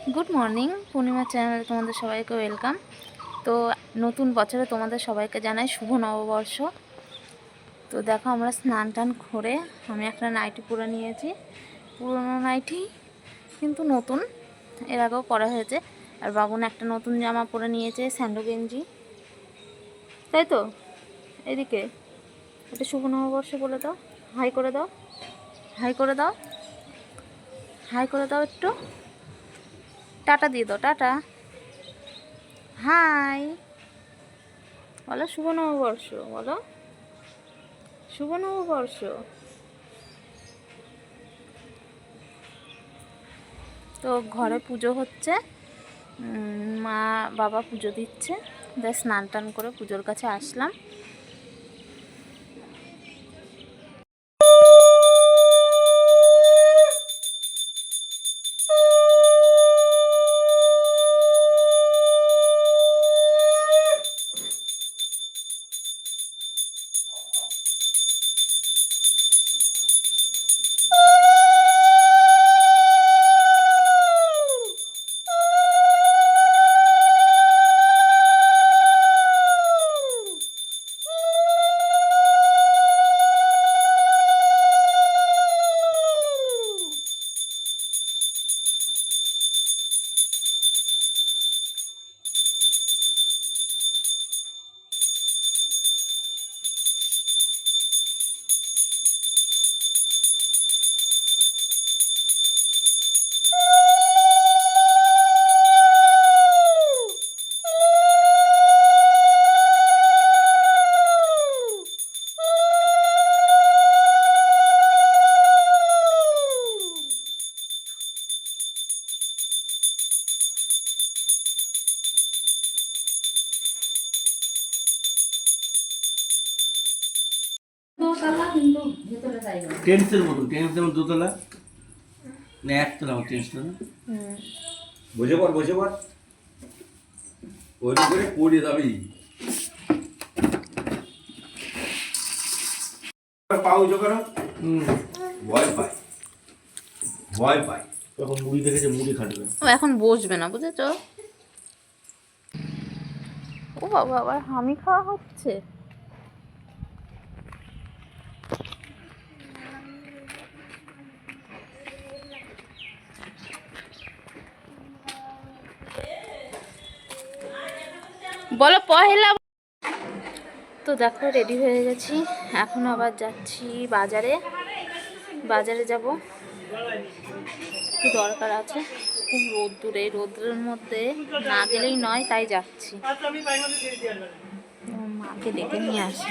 Good morning, পূর্ণিমা চ্যানেলে তোমাদের সবাইকে ওয়েলকাম। তো নতুন বছরে তোমাদের সবাইকে জানাই শুভ নববর্ষ। তো দেখো আমরা স্নান টান করে আমি একটা নাইটি পরে নিয়েছি। পুরনো নাইটি, কিন্তু নতুন। এর আগেও পরা হয়েছে। আর বাবুন একটা নতুন জামা পরে নিয়েছে, স্যান্ডো গেঞ্জি। তাই তো? এদিকে, এটা শুভ নববর্ষ বলে দাও। হাই করে দাও। হাই করে দাও। হাই করে দাও একটু। টাটা দিয়ে দাও টাটা। হাই। বলো শুভ নববর্ষ বলো। শুভ নববর্ষ তো ঘরে পুজো হচ্ছে। মা বাবা পুজো দিচ্ছে। স্নান টান করে পুজোর কাছে আসলাম। টেন্সের মতো টেন্সের মতো দোতলা। না একতলা আমার টেন্সটা না। বসে পড় বসে পড়। ওই করে পড়ে যাবি। পা উঁচু করো। ভয় পায়। ভয় পায়। তখন মুড়ি দেখেছে মুড়ি খাটবে। ও এখন বসবে না বুঝেছ? ও বাবা আবার হামি খাওয়া হচ্ছে? বলো, পহেলা তো দেখো রেডি হয়ে গেছি। এখন আবার যাচ্ছি বাজারে। বাজারে যাব। দরকার আছে? খুব রোদ্দুর রোদ্রের মধ্যে না গেলেই নয়, তাই যাচ্ছি। মাকে ডেকে নিয়ে আসি।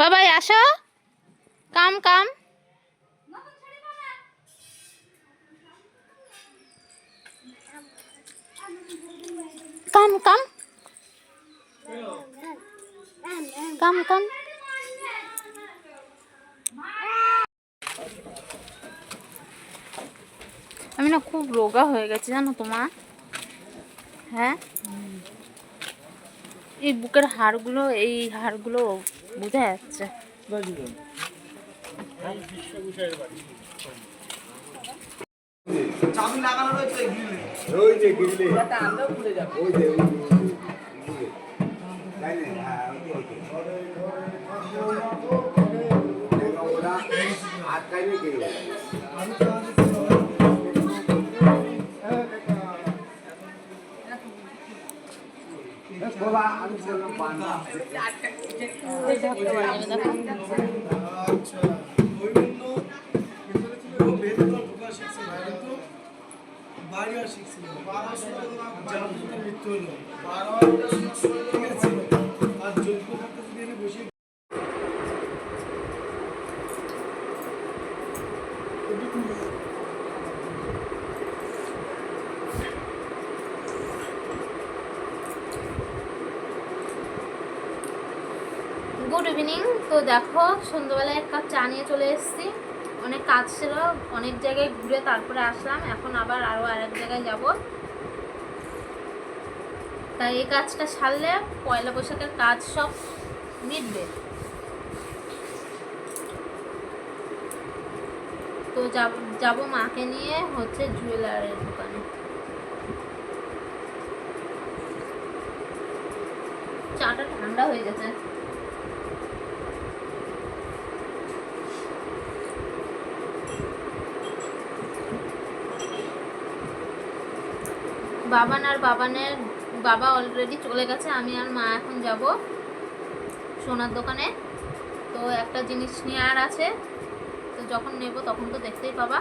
বাবাই আসো। কাম কাম। কাম কাম। কাম কাম। আমি না খুব রোগা হয়ে গেছে, জানো তোমার হ্যাঁ? এই বুকের হাড়গুলো এই হাড়গুলো বোঝা যাচ্ছে। এ, বাবা, আমি বললাম ইভিনিং তো দেখো, সন্ধ্যাবেলায় এক কাপ চা নিয়ে চলে এসেছি। অনেক কাজ ছিল, অনেক জায়গায় ঘুরে তারপরে আসলাম। এখন আবার আরও আরেক জায়গায় যাব। তাই এই কাজটা সারলে পয়লা বৈশাখের কাজ সব মিটবে। তো যাব মাকে নিয়ে হচ্ছে জুয়েলারির দোকানে। চাটা ঠান্ডা হয়ে গেছে। বাবান আর বাবানের বাবা অলরেডি চলে গেছে, আমি আর মা এখন যাব সোনার দোকানে। তো একটা জিনিস নিয়ে আর আছে, তো যখন নেব তখন তো দেখতেই পাবা।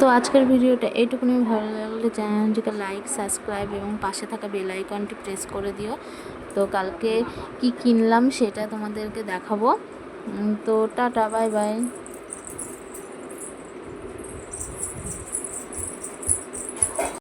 তো আজকের ভিডিওটা এইটুকুনি, ভালো লাগলে চ্যানেলটিকে লাইক সাবস্ক্রাইব এবং পাশে থাকা বেল আইকনটি প্রেস করে দিও। তো কালকে কি কিনলাম সেটা তোমাদেরকে দেখাবো। তো টাটা বাই বাই